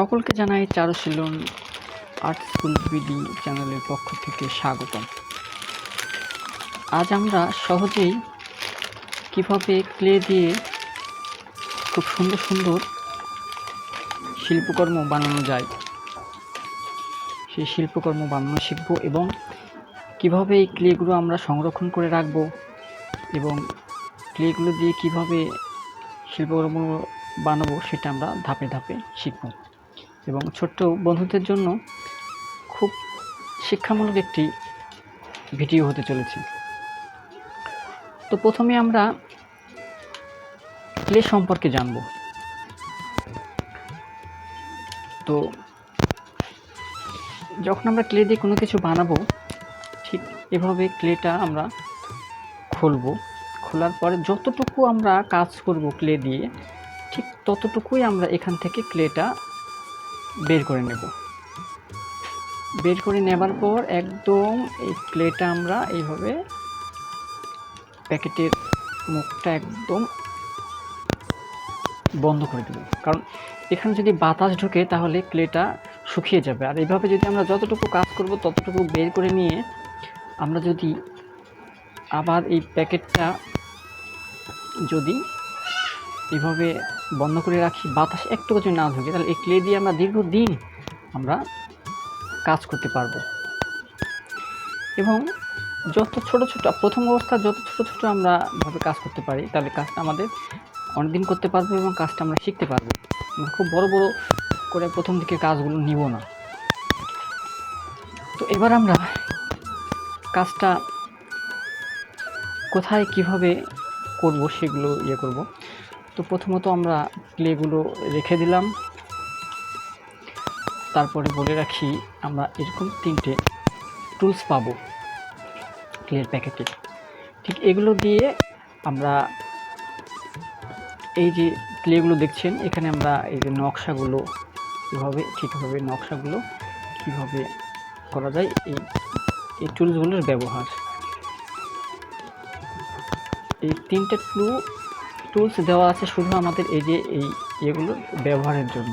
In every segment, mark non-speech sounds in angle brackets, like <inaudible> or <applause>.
সকলকে জানাই চারুশীলন art school BD চ্যানেলের পক্ষ থেকে স্বাগতম। আজ আমরা সহজেই কীভাবে ক্লে দিয়ে খুব সুন্দর সুন্দর শিল্পকর্ম বানানো যায়, সেই শিল্পকর্ম বানানো শিখব এবং কীভাবে এই ক্লেগুলো আমরা সংরক্ষণ করে রাখব এবং ক্লেগুলো দিয়ে কীভাবে শিল্পকর্ম বানাবো সেটা আমরা ধাপে ধাপে শিখব। এবং ছোট্ট বন্ধুদের জন্য খুব শিক্ষামূলক একটি ভিডিও হতে চলেছে। তো প্রথমে আমরা ক্লে সম্পর্কে জানব। তো যখন আমরা ক্লে দিয়ে কোনো কিছু বানাবো, ঠিক এভাবে ক্লেটা আমরা খুলবো। খোলার পরে যতটুকু আমরা কাজ করব ক্লে দিয়ে, ঠিক ততটুকুই আমরা এখান থেকে ক্লেটা বের করে নেব। বের করে নেবার পর একদম এই ক্লেটা আমরা এইভাবে প্যাকেটের মুখটা একদম বন্ধ করে দেব। কারণ এখানে যদি বাতাস ঢোকে তাহলে ক্লেটা শুকিয়ে যাবে। আর এইভাবে যদি আমরা যতটুকু কাজ করব, ততটুকু বের করে নিয়ে আমরা যদি আবার এই প্যাকেটটা যদি এভাবে বন্ধ করে রাখি, বাতাস একটু যদি না ঢুকে, তাহলে এই ক্লে দিয়ে আমরা দীর্ঘদিন আমরা কাজ করতে পারব। এবং যত ছোট ছোট, প্রথম অবস্থা যত ছোট ছোট আমরা ভাবে কাজ করতে পারি, তাহলে কাজটা আমাদের অনেকদিন করতে পারব এবং কাজটা আমরা শিখতে পারব। খুব বড় বড় করে প্রথম দিকে কাজগুলো নিব না। তো এবার আমরা কাজটা কোথায় কীভাবে করব সেগুলো ইয়ে করব। তো প্রথমত আমরা ক্লেগুলো রেখে দিলাম। তারপরে বলে রাখি, আমরা এরকম তিনটে টুলস পাবো ক্লের প্যাকেটে। ঠিক এগুলো দিয়ে আমরা এই যে ক্লেগুলো দেখছেন, এখানে আমরা এই যে নকশাগুলো কীভাবে, ঠিকভাবে নকশাগুলো কীভাবে করা যায়, এই এই টুলসগুলোর ব্যবহার। এই তিনটে টু টুলস দেওয়া আছে শুধু আমাদের এই যে এই ইয়েগুলো ব্যবহারের জন্য।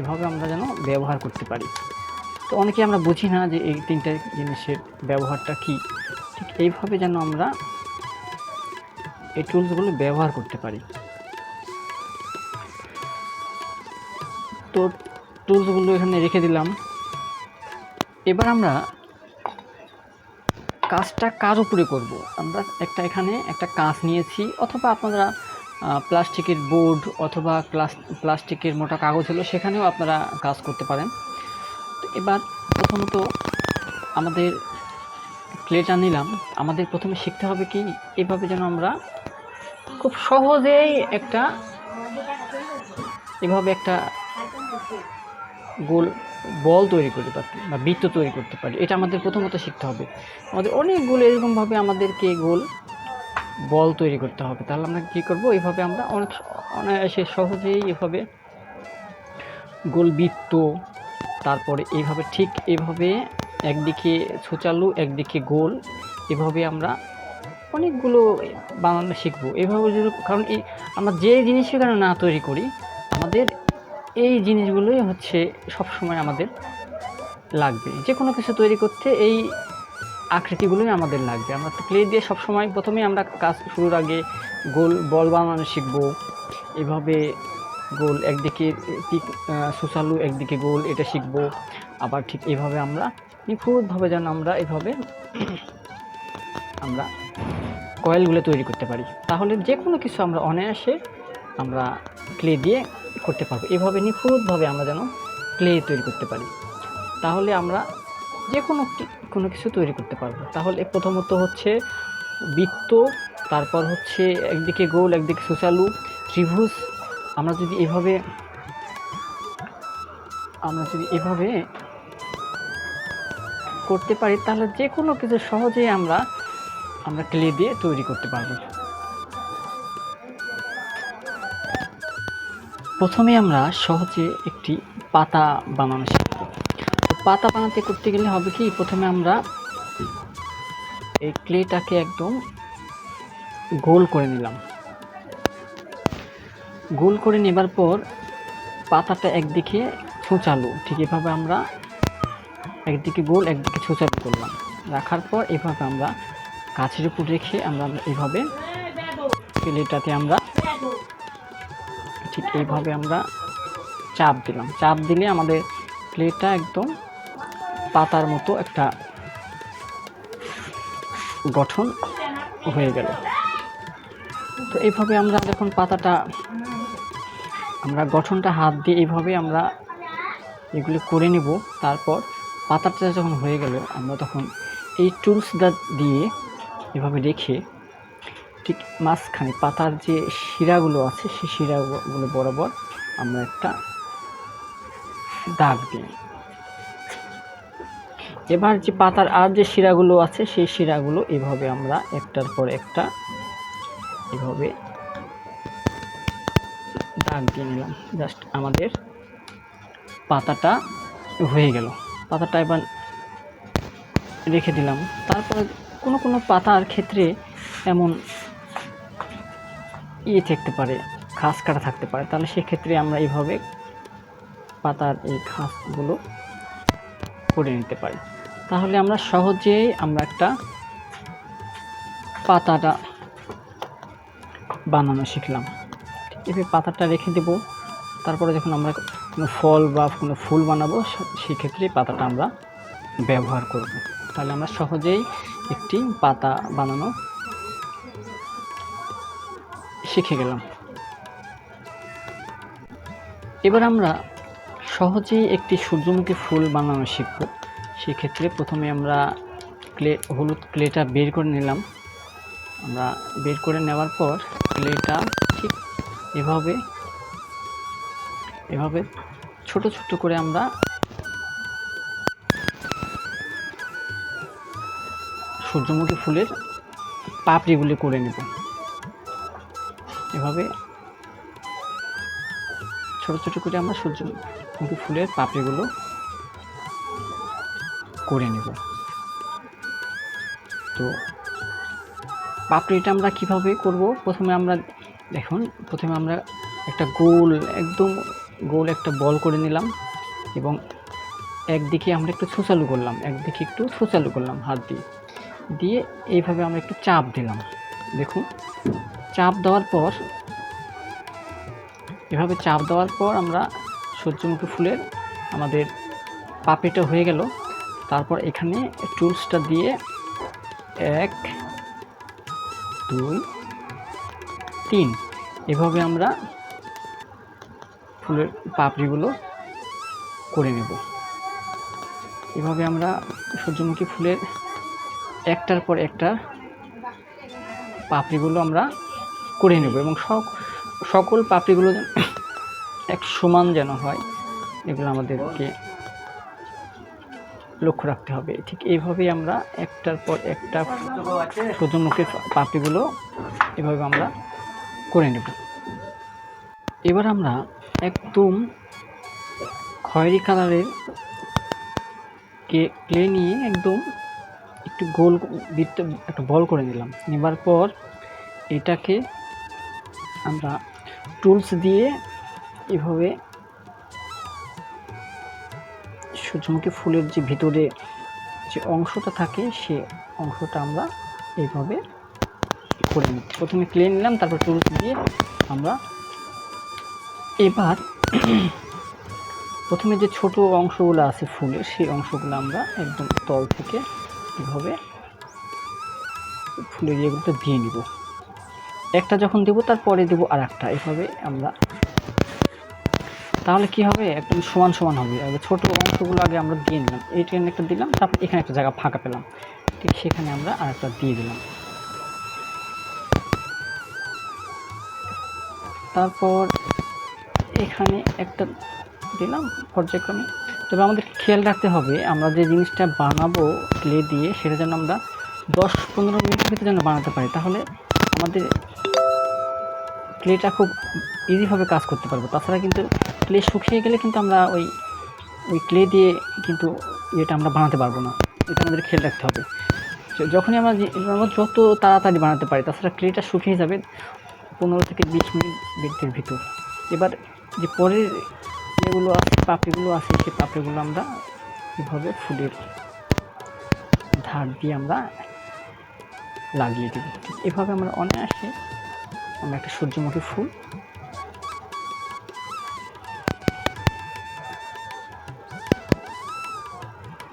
এভাবে আমরা যেন ব্যবহার করতে পারি। তো অনেকে আমরা বুঝি না যে এই তিনটে জিনিসের ব্যবহারটা কি। ঠিক এইভাবে যেন আমরা এই টুলসগুলো ব্যবহার করতে পারি। তো টুলসগুলো এখানে রেখে দিলাম। এবার আমরা কাজটা কার উপরে করব? আমরা একটা এখানে একটা কাঁচ নিয়েছি, অথবা আপনারা প্লাস্টিকের বোর্ড অথবা প্লাস্টিকের মোটা কাগজ হলো সেখানেও আপনারা কাজ করতে পারেন। তো এবার প্রথমত আমাদের ক্লেটা নিলাম, আমাদের প্রথমে শিখতে হবে কি এভাবে যেন আমরা খুব সহজেই একটা, এভাবে একটা গোল বল তৈরি করতে পারি বা বৃত্ত তৈরি করতে পারি, এটা আমাদের প্রথমত শিখতে হবে। আমাদের অনেকগুলো এরকমভাবে আমাদেরকে গোল, বল তৈরি করতে হবে। তাহলে আমরা কী করব? এইভাবে আমরা অনেক অনায়াসে সহজেই এভাবে গোল বৃত্ত, তারপরে এইভাবে ঠিক এভাবে একদিকে সুচালু, একদিকে গোল, এভাবে আমরা অনেকগুলো বানানো শিখব। এভাবে কারণ এই আমরা যে জিনিসই কেন না তৈরি করি, আমাদের এই জিনিসগুলোই হচ্ছে সব সময় আমাদের লাগবে। যে কোনো কিছু তৈরি করতে এই আকৃতিগুলোই আমাদের লাগবে। আমরা তো ক্লে দিয়ে সবসময় প্রথমেই আমরা কাজ শুরুর আগে গোল, বল বানানো শিখব। এভাবে গোল একদিকে ঠিক সুসালু একদিকে গোল, এটা শিখব। আবার ঠিক এভাবে আমরা নিখুঁতভাবে যেন আমরা এভাবে আমরা কয়েলগুলো তৈরি করতে পারি। তাহলে যে কোনো কিছু আমরা অনায়াসে আমরা ক্লে দিয়ে করতে পারব। এভাবে নিখুঁতভাবে আমরা যেন ক্লে তৈরি করতে পারি। তাহলে আমরা যে কোনো কোনো কিছু তৈরি করতে পারব। তাহলে প্রথমত হচ্ছে বৃত্ত, তারপর হচ্ছে একদিকে গোল, একদিকে সুচালু, ত্রিভুজ। আমরা যদি এভাবে, আমরা যদি এভাবে করতে পারি, তাহলে যে কোনো কিছু সহজেই আমরা আমরা ক্লে দিয়ে তৈরি করতে পারব। প্রথমে আমরা সহজে একটি পাতা বানানো শিখব। পাতা বানাতে করতে গেলে হবে কি? প্রথমে আমরা এই ক্লেটাকে একদম গোল করে নিলাম। গোল করে নেবার পর পাতাটা একদিকে ছোঁচালো। ঠিক এভাবে আমরা একদিকে গোল, একদিকে ছুঁচালু করলাম। রাখার পর এভাবে আমরা কাছের উপর রেখে আমরা এভাবে প্লেটাতে আমরা ঠিক এইভাবে আমরা চাপ দিলাম। চাপ দিলে আমাদের প্লেটটা একদম পাতার মতো একটা গঠন হয়ে গেল। তো এইভাবে আমরা যখন পাতাটা, আমরা গঠনটা হাত দিয়ে এইভাবে আমরা এগুলো করে নেব, তারপর পাতাটা যখন হয়ে গেল, আমরা তখন এই টুলসটা দিয়ে এভাবে রেখে ঠিক মাঝখানে পাতার যে শিরাগুলো আছে, সেই শিরাগুলো বরাবর আমরা একটা দাগ দিই। এবার যে পাতার আর যে শিরাগুলো আছে, সেই শিরাগুলো এভাবে আমরা একটার পর একটা এভাবে দাগ দিয়ে নিলাম। জাস্ট আমাদের পাতাটা হয়ে গেল। পাতাটা এবার রেখে দিলাম। তারপরে কোনো কোনো পাতার ক্ষেত্রে এমন ইয়ে থাকতে পারে, ঘাস কাটা থাকতে পারে। তাহলে সেক্ষেত্রে আমরা এইভাবে পাতার এই ঘাসগুলো করে নিতে পারি। তাহলে আমরা সহজেই আমরা একটা পাতাটা বানানো শিখলাম। এভাবে পাতাটা রেখে দেব। তারপরে যখন আমরা কোনো ফল বা কোনো ফুল বানাবো, সেক্ষেত্রে পাতাটা আমরা ব্যবহার করব। তাহলে আমরা সহজেই একটি পাতা বানানো শিখে গেলাম। এবার আমরা সহজেই একটি সূর্যমুখী ফুল বানানো শিখব। সেক্ষেত্রে প্রথমে আমরা ক্লে, হলুদ ক্লেটা বের করে নিলাম। আমরা বের করে নেওয়ার পর ক্লেটা ঠিক এভাবে এভাবে ছোট ছোট করে আমরা সূর্যমুখী ফুলের পাপড়িগুলি করে নেব। ছোট ছোট করে আমরা সূর্যমুখী ফুলের পাপড়িগুলো করে নেব। তো পাপড়িটা আমরা কীভাবে করব? প্রথমে আমরা দেখুন, প্রথমে আমরা একটা গোল, একদম গোল একটা বল করে নিলাম এবং একদিকে আমরা একটু ছুচালু করলাম, একদিকে একটু ছুচালু করলাম হাত দিয়ে। দিয়ে এইভাবে আমরা একটু চাপ দিলাম। দেখুন চাপ দেওয়ার পর, এভাবে চাপ দেওয়ার পর আমরা সূর্যমুখী ফুলের আমাদের পাপড়িটা হয়ে গেল। তারপর এখানে টুলসটা দিয়ে এক, দুই, তিন, এভাবে আমরা ফুলের পাপড়িগুলো করে নেব। এভাবে আমরা সূর্যমুখী ফুলের একটার পর একটা পাপড়িগুলো আমরা করে নেব এবং সকল পাপড়িগুলো যেন এক সমান যেন হয়, এগুলো আমাদেরকে লক্ষ্য রাখতে হবে। ঠিক এইভাবেই আমরা একটার পর একটা সূর্যমুখীর পাপড়িগুলো এভাবে আমরা করে নেব। এবার আমরা একদম খয়েরি কালারের কে, ক্লে নিয়ে একদম একটু গোল বৃত্ত, একটা বল করে নিলাম। নেবার পর এটাকে আমরা টুলস দিয়ে এভাবে সূর্যমুখী ফুলের যে ভিতরে যে অংশটা থাকে, সে অংশটা আমরা এইভাবে করে নিই। প্রথমে ক্লে নিলাম, তারপর টুলস দিয়ে আমরা এবার প্রথমে যে ছোট অংশগুলো আছে ফুলের, সেই অংশগুলো আমরা একদম তল থেকে এভাবে ফুলের ইয়েগুলোতে দিয়ে নিব। একটা যখন দেবো, তারপরে দেবো আর একটা এভাবে আমরা তাহলে কি হবে? একদম সমান সমান হবে। আগে ছোট অংশগুলো আগে আমরা দিয়ে নিলাম। এই ট্রেন একটা দিলাম, তারপর এখানে একটা জায়গা ফাঁকা পেলাম। ঠিক সেখানে আমরা আর একটা দিয়ে দিলাম। তারপর এখানে একটা দিলাম পর্যায়ক্রমে। তবে আমাদের খেয়াল রাখতে হবে, আমরা যে জিনিসটা বানাবো ক্লে দিয়ে, সেটা যেন আমরা দশ পনেরো মিনিটের ভিতরে যেন বানাতে পারি। তাহলে আমাদের ক্লেটা খুব ইজিভাবে কাজ করতে পারব। তাছাড়া কিন্তু ক্লে শুকিয়ে গেলে কিন্তু আমরা ওই ওই ক্লে দিয়ে কিন্তু এটা আমরা বানাতে পারব না। এটা আমাদের খেয়াল রাখতে হবে। যখনই আমরা আমরা যত তাড়াতাড়ি বানাতে পারি, তাছাড়া ক্লেটা শুকিয়ে যাবে পনেরো থেকে বিশ মিনিট ব্যক্তির ভিতর। এবার যে পরের যেগুলো আছে, পাপড়িগুলো আছে, সেই পাপড়িগুলো আমরা এভাবে ফুলের ধার দিয়ে আমরা লাগিয়ে দেব। এভাবে আমরা অনায়াসে আমরা একটা সূর্যমুখী ফুল।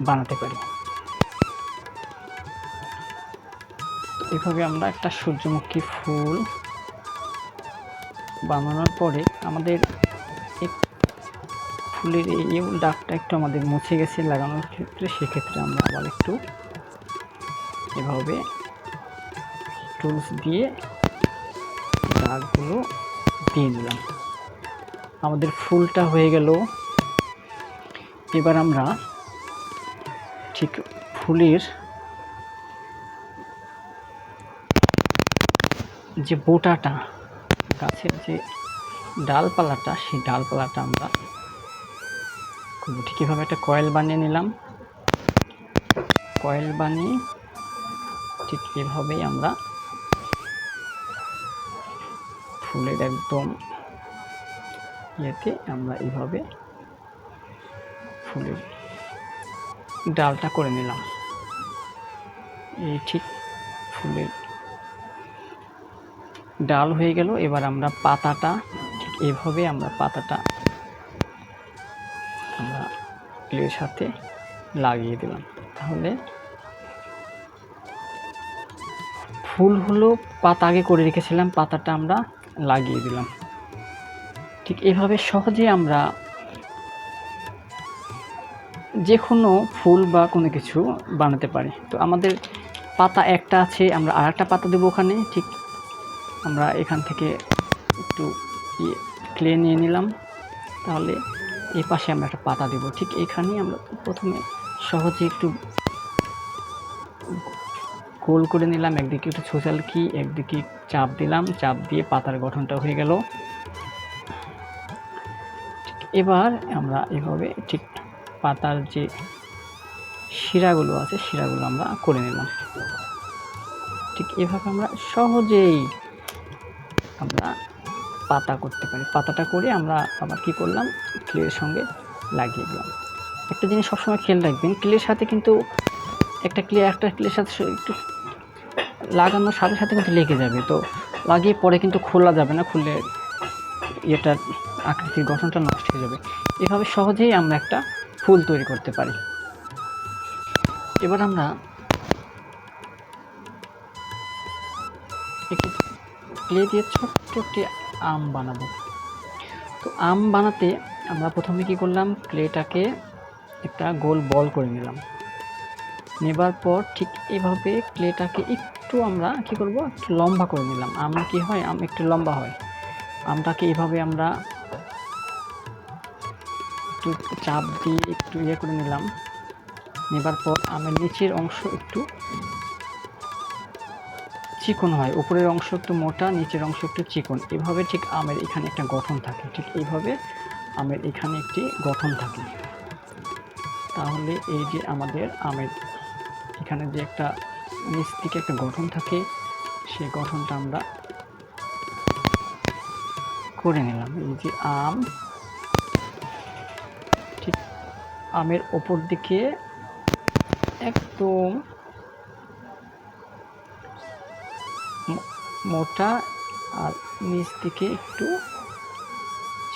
বানাতে পারি। এভাবে আমরা একটা সূর্যমুখী ফুল বানানোর পরে আমাদের ফুলের এই দাগটা একটু আমাদের মুছে গেছে লাগানোর ক্ষেত্রে, সেক্ষেত্রে আমরা আবার একটু এভাবে টুলস দিয়ে দাগগুলো দিয়ে নিলাম। আমাদের ফুলটা হয়ে গেল। এবার আমরা ঠিক ফুলের যে বোটাটা, গাছের যে ডালপালাটা, সেই ডালপালাটা আমরা ঠিক এভাবে একটা কয়েল বানিয়ে নিলাম। কয়েল বানিয়ে ঠিক এভাবেই আমরা ফুলের একদম ইয়েতে আমরা এইভাবে ফুলের ডালটা করে নিলাম। এই ঠিক ফুলের ডাল হয়ে গেল। এবার আমরা পাতাটা ঠিক এভাবে আমরা পাতাটা আমরা ক্লের সাথে লাগিয়ে দিলাম। তাহলে ফুল হলো পাতা আগে করে রেখেছিলাম। পাতাটা আমরা লাগিয়ে দিলাম। ঠিক এভাবে সহজে আমরা যে কোনো ফুল বা কোনো কিছু বানাতে পারি। তো আমাদের পাতা একটা আছে, আমরা আর একটা পাতা দেবো ওখানে। ঠিক আমরা এখান থেকে একটু ইয়ে ক্লে নিয়ে নিলাম। তাহলে এই পাশে আমরা একটা পাতা দেবো। ঠিক এখানেই আমরা প্রথমে সহজে একটু গোল করে নিলাম, একদিকে একটু সোশ্যাল কি, একদিকে চাপ দিলাম, চাপ দিয়ে পাতার গঠনটা হয়ে গেল। এবার আমরা এভাবে ঠিক পাতার যে শিরাগুলো আছে, শিরাগুলো আমরা করে নিলাম। ঠিক এভাবে আমরা সহজেই আমরা পাতা করতে পারি। পাতাটা করে আমরা আবার কি করলাম? ক্লের সঙ্গে লাগিয়ে দিলাম। একটা জিনিস সবসময় খেয়াল রাখবেন, ক্লের সাথে কিন্তু একটা ক্লে, একটা ক্লের সাথে একটু লাগানোর সাথে সাথে কিন্তু লেগে যাবে। তো লাগিয়ে পরে কিন্তু খোলা যাবে না, খুললে ইয়েটার আকৃতির গঠনটা নষ্ট হয়ে যাবে। এভাবে সহজেই আমরা একটা ফুল তৈরি করতে পারি। এবার আমরা একটু ক্লে দিয়ে ছোট্ট একটি আম বানাবো। তো আম বানাতে আমরা প্রথমে কি করলাম? ক্লেটাকে একটা গোল বল করে নিলাম। নেবার পর ঠিক এভাবে ক্লেটাকে একটু আমরা কি করব, একটু লম্বা করে নিলাম। আম কি হয়? আম একটু লম্বা হয়। আমটাকে এভাবে আমরা একটু চাপ দিয়ে একটু ইয়ে করে নিলাম। নেবার পর আমের নিচের অংশ একটু চিকন হয়। উপরের অংশ একটু মোটা, নিচের অংশ একটু চিকন। এভাবে ঠিক আমের এখানে একটা গঠন থাকে। ঠিক এইভাবে আমের এখানে একটি গঠন থাকে। তাহলে এই যে আমাদের আমের এখানে যে একটা নিচ থেকে একটা গঠন থাকে, সেই গঠনটা আমরা করে নিলাম। এই যে আম, ঠিক আমের ওপর দিকে একদম মোটা আর নিচ দিকে একটু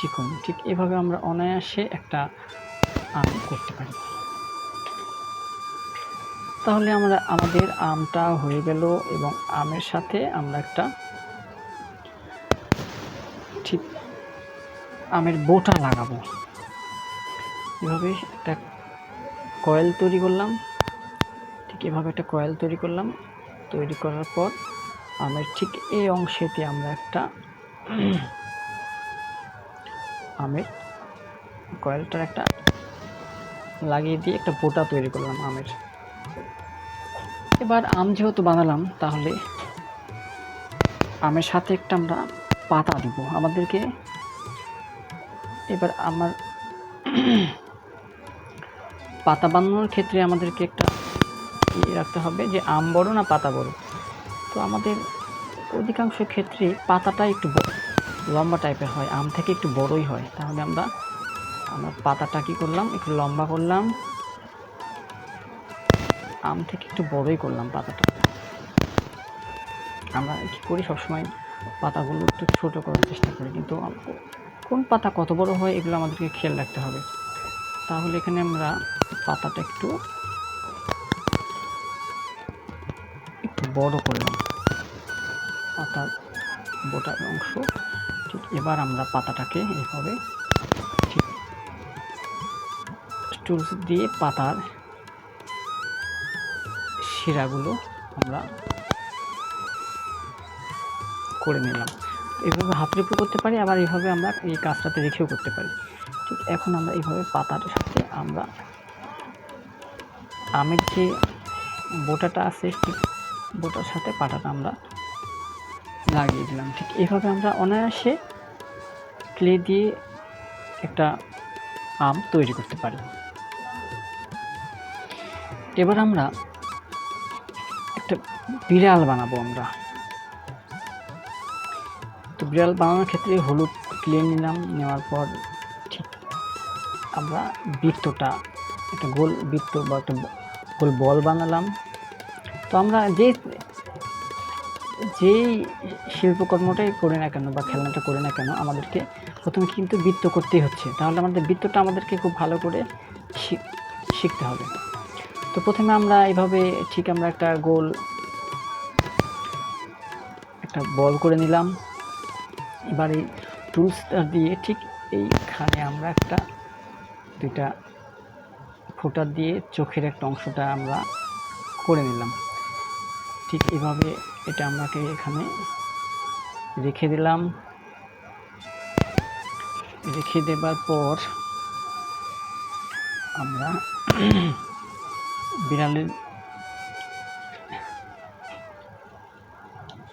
চিকন। ঠিক এভাবে আমরা অনায়াসে একটা আম করতে পারি। তাহলে আমরা, আমাদের আমটা হয়ে গেল এবং আমের সাথে আমরা একটা ঠিক আমের বোটা লাগাবো। এভাবে একটা কয়েল তৈরি করলাম। ঠিক এভাবে একটা কয়েল তৈরি করলাম। তৈরি করার পর আমের ঠিক এই অংশেতে আমরা একটা আমের কয়েলটার একটা লাগিয়ে দিয়ে একটা বোটা তৈরি করলাম আমের। এবার আম যেহেতু বানালাম, তাহলে আমের সাথে একটা আমরা পাতা দিব। আমাদেরকে এবার আমার <clears throat> পাতা বানানোর ক্ষেত্রে আমাদেরকে একটা ইয়ে রাখতে হবে যে আম বড় না পাতা বড়। তো আমাদের অধিকাংশ ক্ষেত্রে পাতাটা একটু লম্বা টাইপের হয়, আম থেকে একটু বড়ই হয়। তাহলে আমরা আমরা পাতাটা কী করলাম, একটু লম্বা করলাম। আম থেকে একটু বড়ই করলাম পাতাটা। আমরা কী করি সবসময় পাতাগুলো একটু ছোটো করার চেষ্টা করি, কিন্তু কোন পাতা কত বড় হয় এগুলো আমাদেরকে খেয়াল রাখতে হবে। তাহলে এখানে আমরা পাতাটা একটু একটু বড় করলাম। পাতার বোটার অংশ, ঠিক এবার আমরা পাতাটাকে এভাবে ঠিক দিয়ে পাতার শিরাগুলো আমরা করে নিলাম। এইভাবে হাতের উপর করতে পারি, আবার এইভাবে আমরা এই কাজটাতে রেখেও করতে পারি। ঠিক এখন আমরা এইভাবে পাতার সাথে আমরা আমের যে বোটাটা আছে, ঠিক বোটার সাথে পাটাটা আমরা লাগিয়ে দিলাম। ঠিক এইভাবে আমরা অনায়াসে ক্লে দিয়ে একটা আম তৈরি করতে পারি। এবার আমরা বিড়াল বানাবো আমরা। তো বিড়াল বানানোর ক্ষেত্রে হলুদ ক্লে নিলাম, নেওয়ার পর ঠিক আমরা বৃত্তটা, একটা গোল বৃত্ত বা একটা গোল বল বানালাম। তো আমরা যে যেই শিল্পকর্মটাই করি না কেন বা খেলনাটা করি না কেন, আমাদেরকে প্রথমে কিন্তু বৃত্ত করতেই হচ্ছে। তাহলে আমাদের বৃত্তটা আমাদেরকে খুব ভালো করে শিখতে হবে। তো প্রথমে আমরা এইভাবে ঠিক আমরা একটা গোল বল করে নিলাম। এবার এই টুলসটা দিয়ে ঠিক এইখানে আমরা একটা দুইটা ফোঁটা দিয়ে চোখের একটা অংশটা আমরা করে নিলাম। ঠিক এভাবে এটা আমাকে এখানে রেখে দিলাম। রেখে দেবার পর আমরা বিড়ালের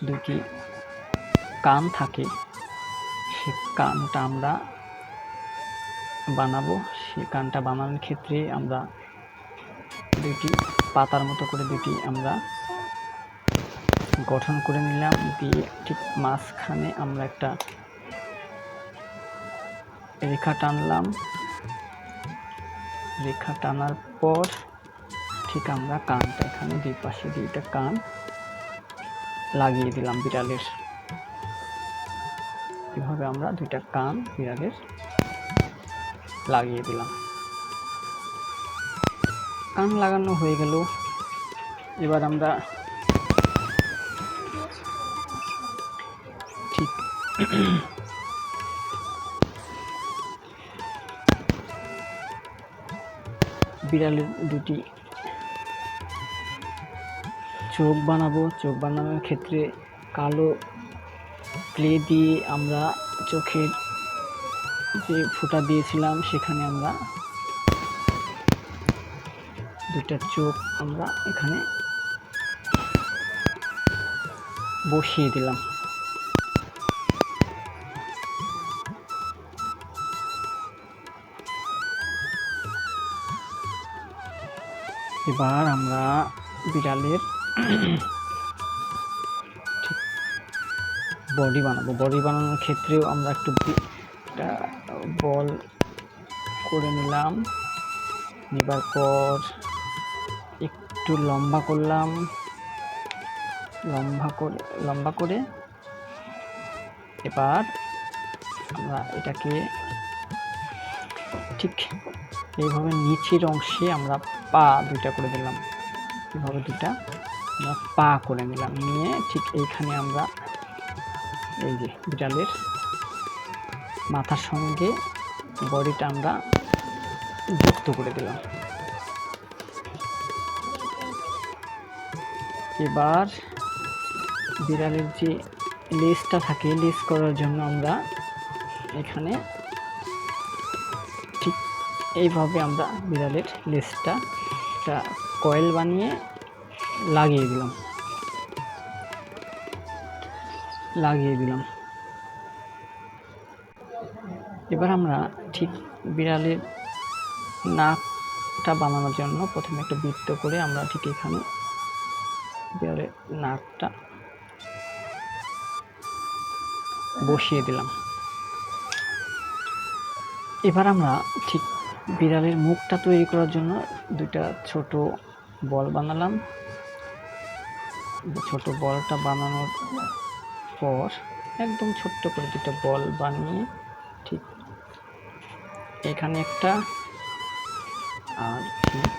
দুটি কান থাকে, সে কানটা আমরা বানাবো। সে কানটা বানানোর ক্ষেত্রে আমরা দুইটি পাতার মতো করে দুটি আমরা গঠন করে নিলাম। দিয়ে ঠিক মাঝখানে আমরা একটা রেখা টানলাম। রেখা টানার পর ঠিক আমরা কানটা এখানে দুই পাশে দুইটা কান লাগিয়ে দিলাম বিড়ালের। এভাবে আমরা দুইটা কান বিড়ালের লাগিয়ে দিলাম। কান লাগানো হয়ে গেল। এবার আমরা ঠিক বিড়ালের দুটি চোখ বানাবো। চোখ বানানোর ক্ষেত্রে কালো ক্লে দিয়ে আমরা চোখের যে ফুটা দিয়েছিলাম, সেখানে আমরা দুটা চোখ আমরা এখানে বসিয়ে দিলাম। এবার আমরা বিড়ালের বডি বানাবো। বডি বানানোর ক্ষেত্রেও আমরা একটু বল করে নিলাম। নেবার পর একটু লম্বা করলাম। লম্বা করে লম্বা করে এবার আমরা এটাকে ঠিক এইভাবে নিচের অংশে আমরা পা দুইটা করে দিলাম। এভাবে দুটা আমরা পা করে নিলাম। নিয়ে ঠিক এইখানে আমরা এই যে বিড়ালের মাথার সঙ্গে বডিটা আমরা যুক্ত করে দিলাম। এবার বিড়ালের যে লেজটা থাকে, লেজ করার জন্য আমরা এখানে ঠিক এইভাবে আমরা বিড়ালের একটা কয়েল বানিয়ে লাগিয়ে দিলাম। লাগিয়ে দিলাম। এবার আমরা ঠিক বিড়ালের নাকটা বানানোর জন্য প্রথমে একটা বৃত্ত করে আমরা ঠিক এখানে বিড়ালের নাকটা বসিয়ে দিলাম। এবার আমরা ঠিক বিড়ালের মুখটা তৈরি করার জন্য দুইটা ছোট বল বানালাম। ছোট বলটা বানানোর পর একদম ছোট্ট করে দুটো বল বানিয়ে ঠিক এখানে একটা আর ঠিক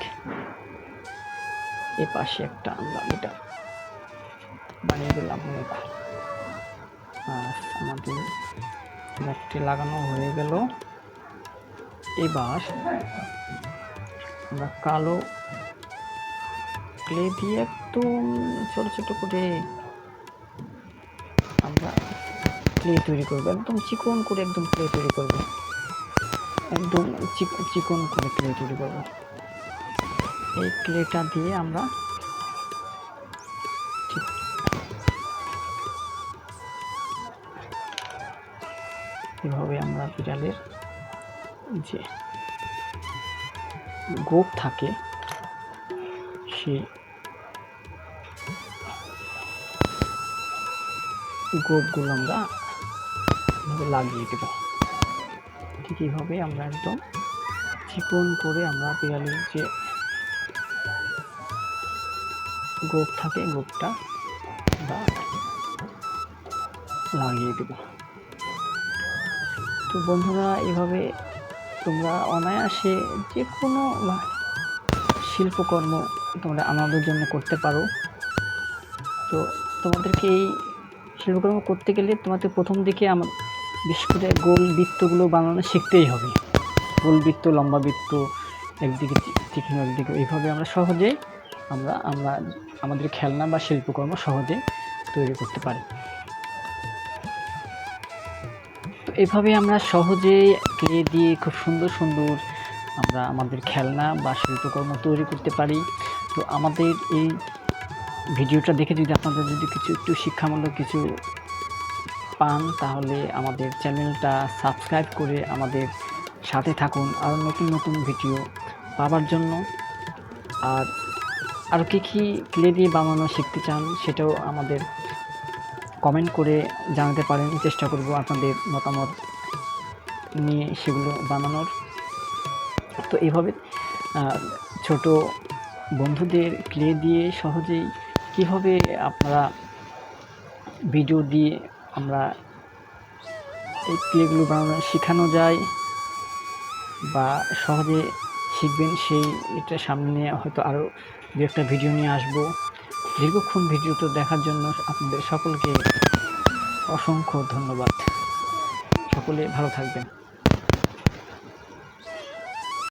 এ পাশে একটা আমরা এটা বানিয়ে দিলাম মুখ। আর আমাদের মুখটি লাগানো হয়ে গেল। এবার আমরা কালো ক্লে দিয়ে একদম ছোট ছোট করে আমরা ক্লে তৈরি করব, একদম চিকন করে একদম ক্লে তৈরি করব। একদম চিক- চিকন করে ক্লে তৈরি করব। এই ক্লেটা দিয়ে আমরা এভাবে আমরা বিড়ালের যে গোপ থাকে, সেই গোপগুলো আমরা লাগিয়ে দেব। ঠিক এইভাবে আমরা একদম চিকন করে আমরা বিড়ালের যে গোপ থাকে, গোপটা আমরা লাগিয়ে দেব। তো বন্ধুরা, এভাবে তোমরা অনায়াসে যে কোনো শিল্পকর্ম তোমরা আমাদের জন্য করতে পারো। তো তোমাদেরকে এই শিল্পকর্ম করতে গেলে তোমাদের প্রথম দিকে আমার বিশেষ করে গোল বৃত্তগুলো বানানো শিখতেই হবে। গোল বৃত্ত, লম্বা বৃত্ত, একদিকে তীক্ষ্ণ, একদিকে, এইভাবে আমরা সহজে আমরা আমরা আমাদের খেলনা বা শিল্পকর্ম সহজে তৈরি করতে পারি। তো এভাবে আমরা সহজে ক্লে দিয়ে খুব সুন্দর সুন্দর আমরা আমাদের খেলনা বা শিল্পকর্ম তৈরি করতে পারি। তো আমাদের এই ভিডিওটা দেখে যদি আপনাদের যদি কিছু, একটু শিক্ষামূলক কিছু পান, তাহলে আমাদের চ্যানেলটা সাবস্ক্রাইব করে আমাদের সাথে থাকুন। আরও নতুন নতুন ভিডিও পাওয়ার জন্য। আর আরও কী কী ক্লে দিয়ে বানানো শিখতে চান, সেটাও আমাদের কমেন্ট করে জানাতে পারেন। চেষ্টা করব আপনাদের মতামত নিয়ে সেগুলো বানানোর। তো এইভাবে ছোট বন্ধুদের ক্লে দিয়ে সহজেই কীভাবে আপনারা ভিডিও দিয়ে আমরা এই ক্লেগুলো বানানো শেখানো যায় বা সহজে শিখবেন সেই এটা সামনে হয়তো আরও দু একটা ভিডিও নিয়ে আসব। দীর্ঘক্ষণ ভিডিওটা দেখার জন্য আপনাদের সকলকে অসংখ্য ধন্যবাদ। সকলে ভালো থাকবেন।